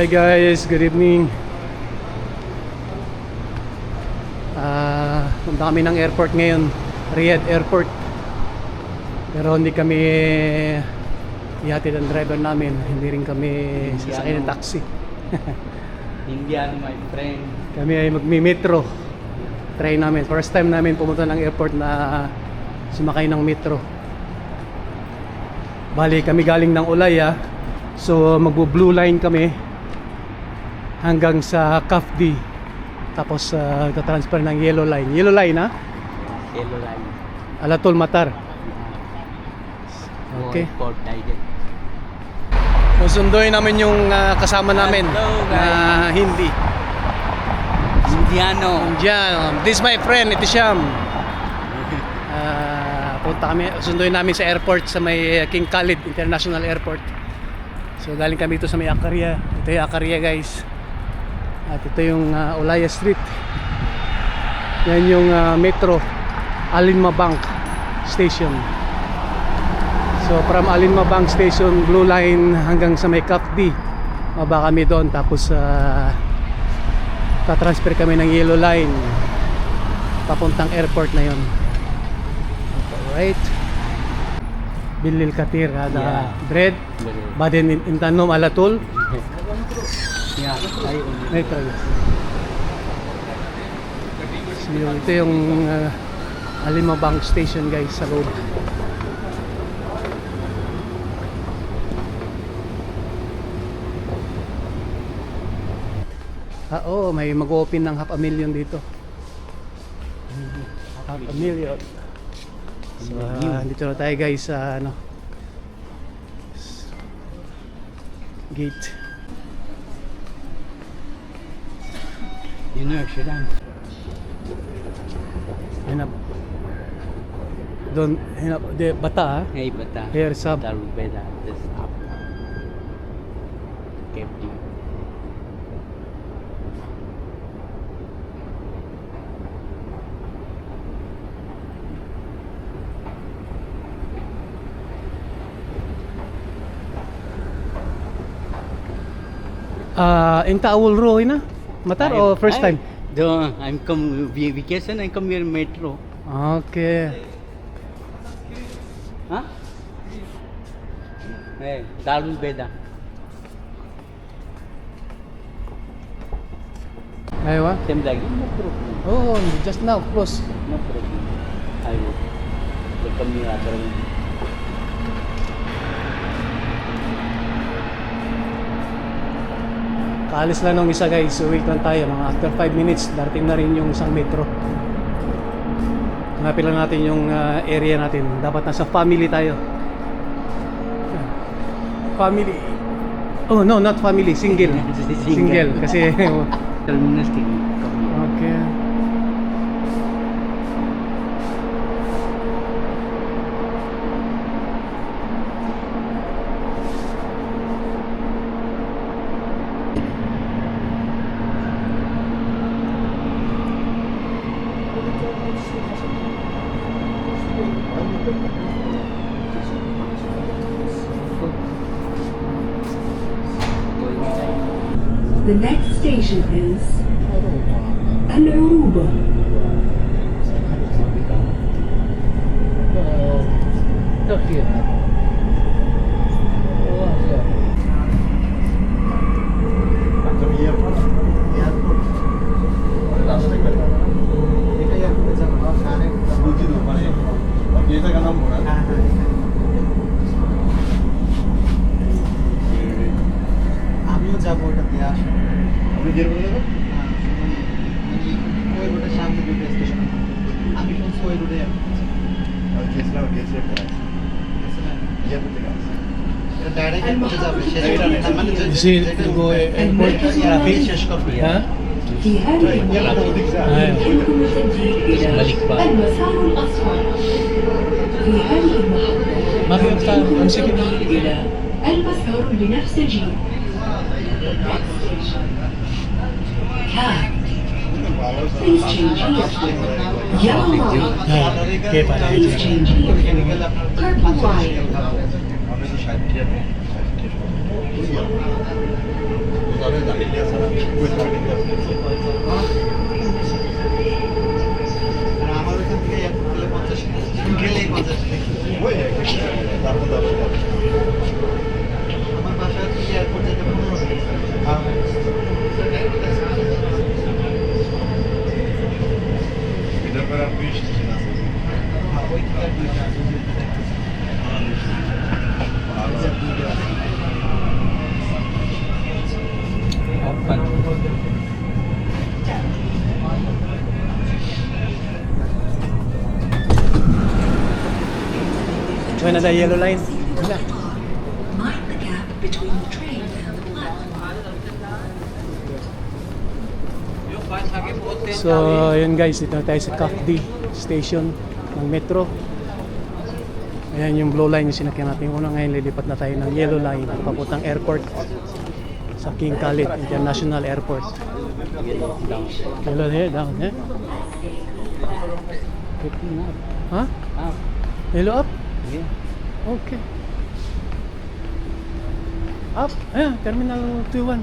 Hi guys, good evening. Ah, punta kami ng airport ngayon, Riyadh Airport. Pero hindi kami ihatid ang driver namin, hindi rin kami sasakay ng taxi. Indian, my friend. Kami ay magmi-metro. Try namin. First time namin pumunta ng airport na sumakay ng metro. Bali kami galing ng Ulaya. So magbo-blue line kami hanggang sa CAFD. Tapos uh, transfer ng yellow line. Yellow line ha? Yellow line. Alatol Matar. Okay. Port Tiger. Susunduin namin yung ah, kasama namin na hindi. Indiano. Diyan, this is my friend, ito Siyam. Ah, punta kami, sunduin namin sa airport sa may uh, King Khalid International Airport. So galing kami dito sa may Akaria. Ito yung Akaria guys. At ito yung uh, Olaya Street. Yan yung ah, metro Alinma Bank Station. So from Alinma Bank Station, Blue Line hanggang sa may CAFD. Baba kami doon tapos uh, tatransfer kami ng yellow line papuntang airport na yon alright Bilil Katir ada Yeah. bread Baden in- Intanom Alatul Yeah. I Metro so ito yung uh, Alima Bank Station guys sa loob Ah, oo, may mag-open ng half a million dito. Half a million. So, ah, dito na tayo guys sa ano. Gate. Shiran. Hinap. Doon, hinap, de, bata ah. Hey, bata. Here, sub. Darul Beda. This up. Kept you. Ah, in Taawul Roy na? Matar o first I, time? No, I'm come vacation. I come here metro. Okay. Huh? Hey, Darul Beda. Aywa. Same like no problem. Oh, just now, close. No problem. I will. Welcome you other. Kaalis lang nung isa guys, so wait lang tayo. Mga after 5 minutes, darating na rin yung isang metro. Hanapin lang natin yung ah, area natin. Dapat nasa family tayo. Family. Oh no, not family, single. Single. Single. Kasi, Terminus The next station is Al-Uruba. Turkey. ওই রোডে সামনে দুটো স্টেশন আমি শুনছি ওই রোডে এটা ডাইরেক্ট এয়ারপোর্টে যাবে শেষ করবে মানে যে- Is it যেটা- go airport? এয়ারপোর্ট শেষ করবে Ha? في هذه المرحلة أيوة. يمكن التنزيل إلى ملك بقى. المسار الأصفر في هذه المحطة ما في أفكار. يمكن أمسك. التنزيل إلى المسار البنفسجي Please change here. Yellow line. Please change here. Purple line. Thank. Yellow line. Mind the gap between the train and the platform. So, yun guys, dito tayo sa CAFD station ng metro. Ayan yung blue line yung sinakyan natin. Una ngayon, lilipat na tayo ng yellow line papuntang airport sa King Khalid International Airport. Yellow here, down, eh? Ha? Ah, Yellow up? yeah. Okay. Up. Ayan, Terminal 21.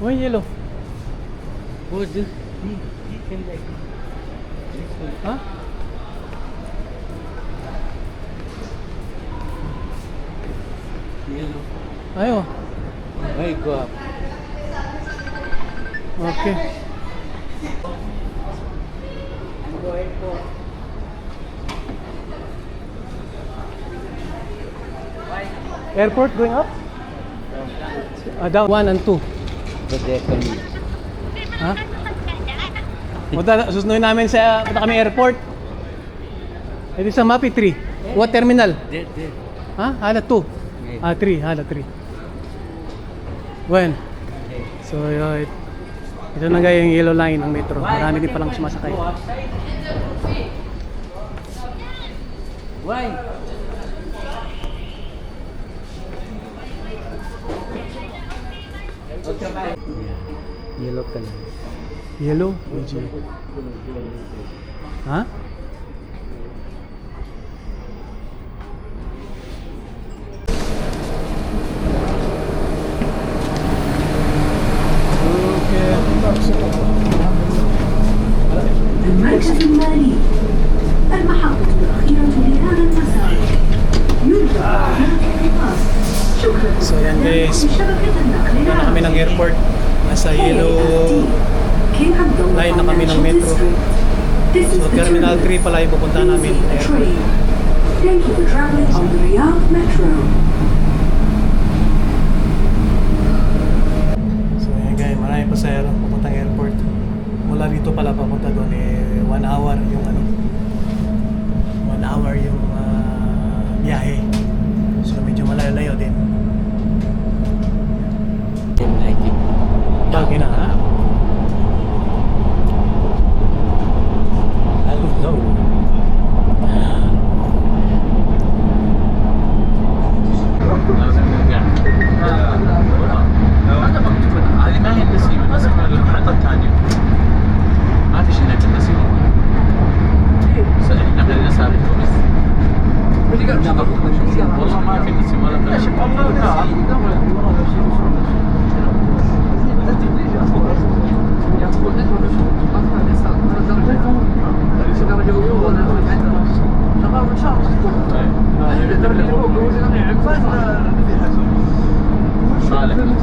Oh, yellow. Oh, this, he, he like way. Ha? Yellow. Ayo. Ay, go up. Okay. Airport going up? Ah, down 1 and 2. But they can Ha? Punta, susunod namin sa, punta kami airport. Ito sa Mapi 3. What terminal? Ha? Hala 2. Ah, 3. Hala 3. When? So, yun. Ito na yung yellow line ng metro. Marami din palang sumasakay. Why? Yellow color. Yellow? OG. Airport. Nasa yellow line na kami ng metro. So, Terminal terminal. 3 pala yung pupuntahan namin airport. Thank you for traveling on the Riyadh Metro. So yun guys, marami pasahero papuntang airport. Mula dito pala papunta doon eh, one hour yung ano. One hour yung ah, biyahe. ಇವಾಗಿನ صالح من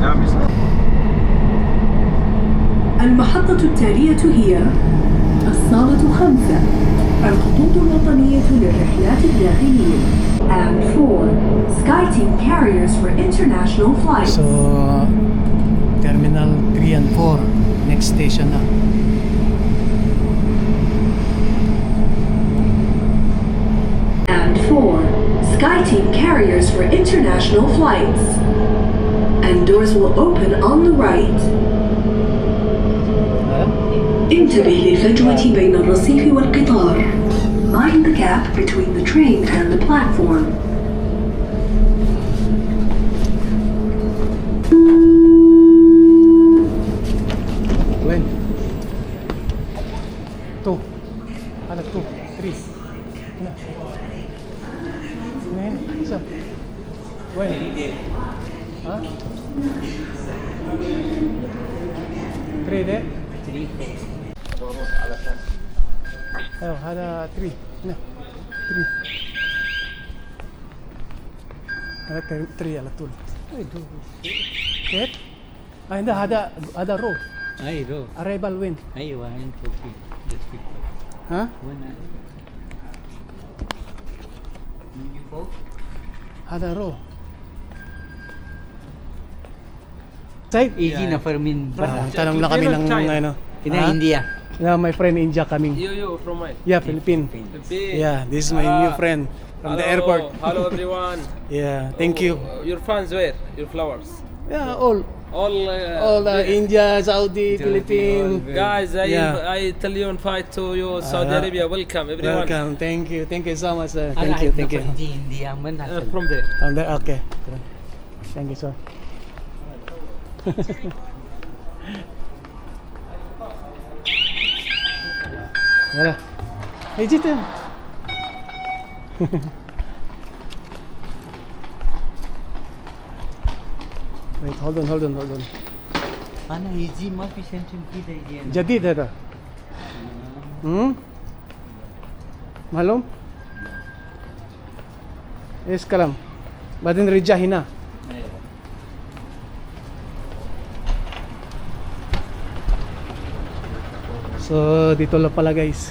نعم المحطة التالية هي الصالة خمسة. الخطوط الوطنية للرحلات الداخلية. And 4 SkyTeam carriers for international flights. So Terminal 3 and 4 next station. na. and 4 SkyTeam carriers for international flights and doors will open on the right Ha? انتبه للفجوة بين الرصيف والقطار Mind the gap between the train and the platform Tul. Kit? Ah, hindi, ada, ada row. Ay, ro. Arrival when? Ay, one, two, three. That's people. Ha? One, Maybe four? Ada row. Side? Easy na Fermin. Ah, tanong lang kami ng ano, In Huh? India. Yeah, my friend India coming. You, you from where? Yeah, Philippine. Philippines. Yeah, this is my new Ah. friend from the Hello, airport. Hello everyone. Yeah, thank you. Oh, Your fans where? Your flowers. Yeah, all All. Uh, all uh, the- India, Saudi, Philippines. Guys, I Yeah. I tell you and fight to you Saudi Ah. Arabia. Welcome everyone. Welcome. Thank you. Thank you so much. Sir. Thank you. Thank you. Hindi India man Uh, asal. from there. On the, okay. Thank you, sir. Yala. Hey, dito. Wait, hold on, hold on, hold on. Ana easy ma fi sentence ki dai je. جديد هذا امم معلوم ايش كلام بعدين رجع هنا So, dito lang pala guys.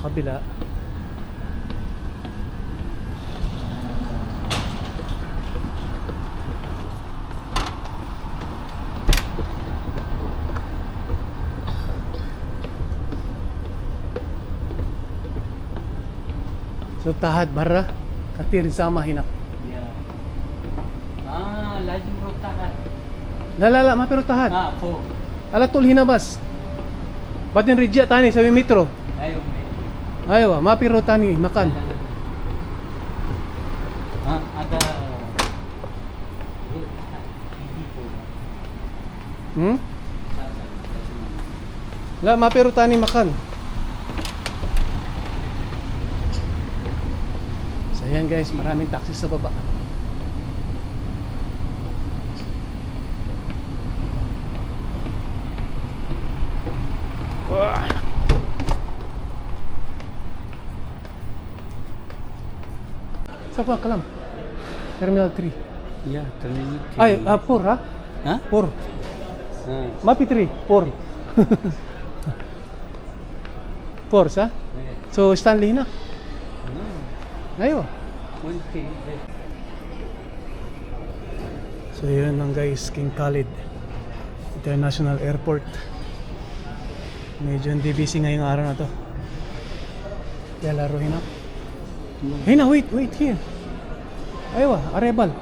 sa kabila. So, tahad barra. Katir sama hinak. Ya. Ah, laju rotakan. La la la, mapiro tahad. Ah, for. Ala tul hinabas. Batin rijya tani sa metro. Ayo. Ayaw, mapiro tani makan. Ah, ada Hmm? La, mapiro tani makan. So yan guys, maraming taxi sa baba. Wah. Pa kalam? Terminal 3. Ya, terminal. Ay, ah, 4 ha? Ha? 4. Ah. Mapi 3, 4. 4 sa? So Stanley na. Ayo. Multi. So yun lang guys, King Khalid International Airport. Medyo hindi busy ngayong araw na to. Kaya laruhin na. Hey na, wait, wait here. Ayaw ah, arrival.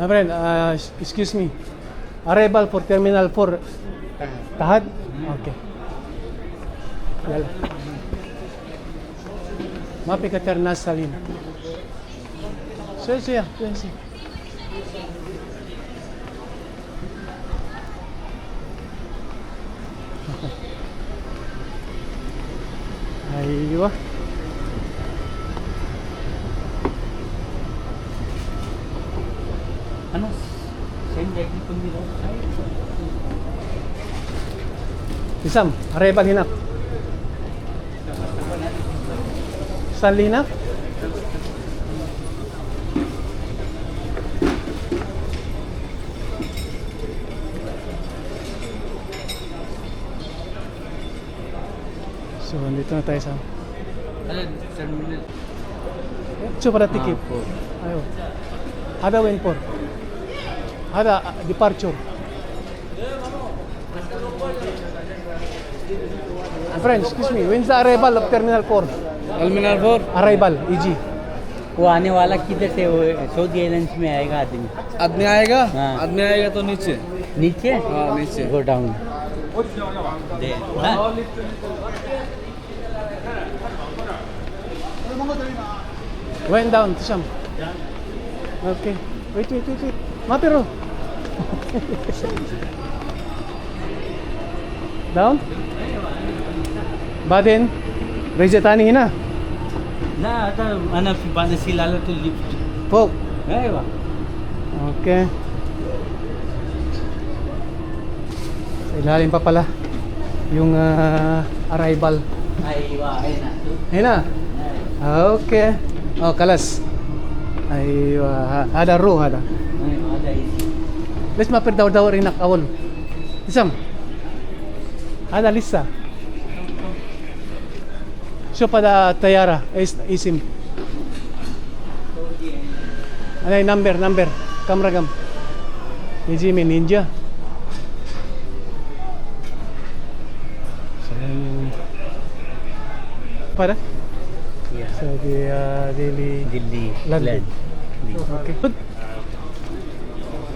My friend, uh, excuse me. Arrival for Terminal 4. Tahad? Okay. Yala. Mapi ka Ternas Salin. Sí, sí, sí, sí. Aywa. Ano? Same lagi pun di Isam, arrival hinap. Stanley hinap? So, andito na tayo sa... Terminal. Para ticket. Ah. Ayo. Ada when for? Ada uh, departure. My excuse me. When's the arrival of Terminal 4? Alminar 4 Arrival, EG. वो आने वाला किधर से वो Saudi airlines में आएगा आदमी आदमी आएगा हाँ। आदमी आएगा तो नीचे नीचे हाँ नीचे गो Went down to some. Okay. Wait, wait, wait, wait. Matiro. down? Baden? Rejetani hina? Na, ata ana bana silala to lift. Po. Aywa. Okay. Sa ilalim pa pala yung uh, arrival. Aywa, ayun na. Ayun na. Okay. Oh, kalas. Aywa, uh, ada ro ada. Let's mapir daw daw rin nakawon. Isam. Ada lista. So pada tayara is isim. Ano number number kamera kam. Nijimi ninja. Para? uh, daily Delhi London. Okay.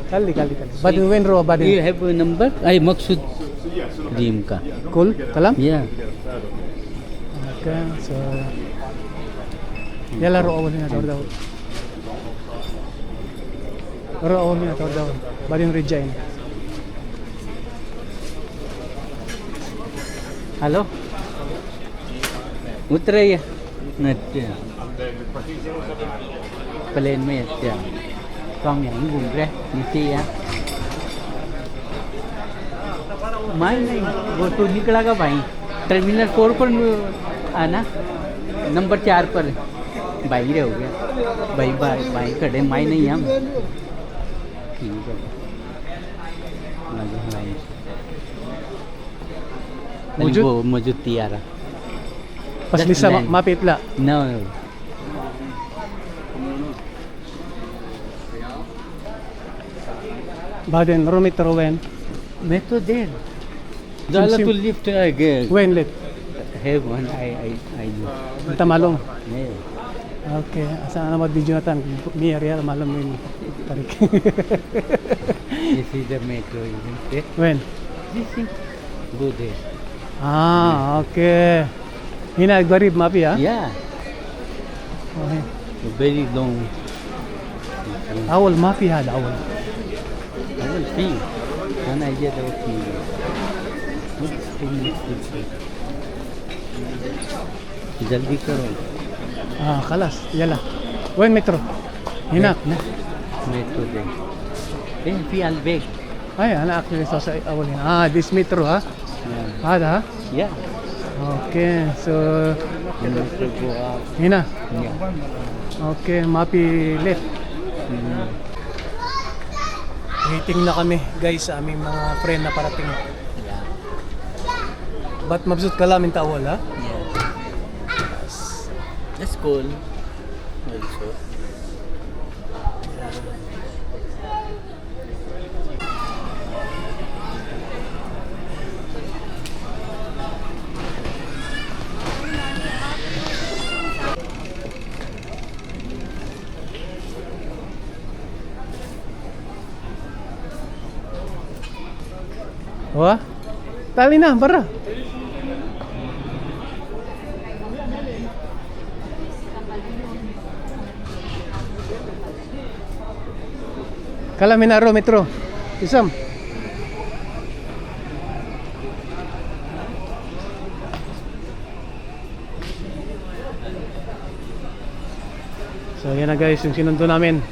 Kali, kali, kali. Badin when ro You badin. have a number? I मकसूद टीम का Cool, kalam? या Okay, so Yala ro awal na tawar daw. Ro awal na tawar daw. Badin rejain. Hello उतरे अच्छा Plain made yeah. Con nhãn vùng ra như kia मार नहीं वो तो निकलेगा भाई टर्मिनल फोर पर आना नंबर चार पर भाई रह हो गया भाई भाई भाई खड़े माई नहीं हम ठीक है भाई मुझे मुझे पसली असली मा पेपला ना Baden, Rumit, Rowen. Metro din. Dala to lift again. When lift? Have one I I I do. Tamalong. Yeah. Okay, asa na mag-video na tan? Mi area malam mo ini. Tarik. This is the metro, isn't it? Eh? When? This is good day. Ah, okay. Hina garib mapi ha? Yeah. Okay. Very long. Awal mapi awal. I will see. One idea that was me. What's thing is this? जल्दी करो Ah, kalas. Yala. When metro? Hinak. ना मेट्रो दे ए फी Al Baik Ay, ana actually sa sa awal hina. Ah, this metro ha. Hada ha. या Okay, so metro गो आप Waiting na kami guys sa aming mga friend na parating. Ba't mabsut ka lamin tawal ha? That's cool. Also. Wah? Tali na, bara. Kalaminaro Metro. Isam. So yan na guys, yung sinundo namin.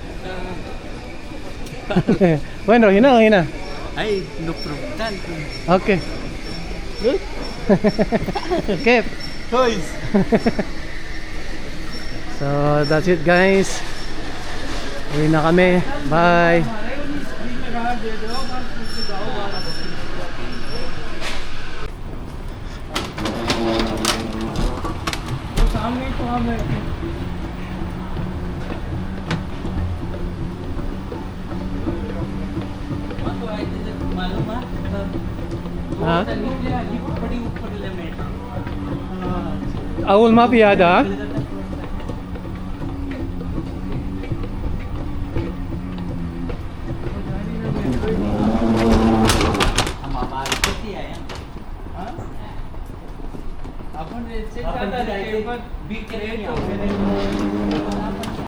bueno, hina, hina. Ay, no problem. Okay. Good? Kev. Toys. so, that's it guys. Uwi na kami. Bye. Amin, amin. हाँ। अवल माफ़ी याद हाँ?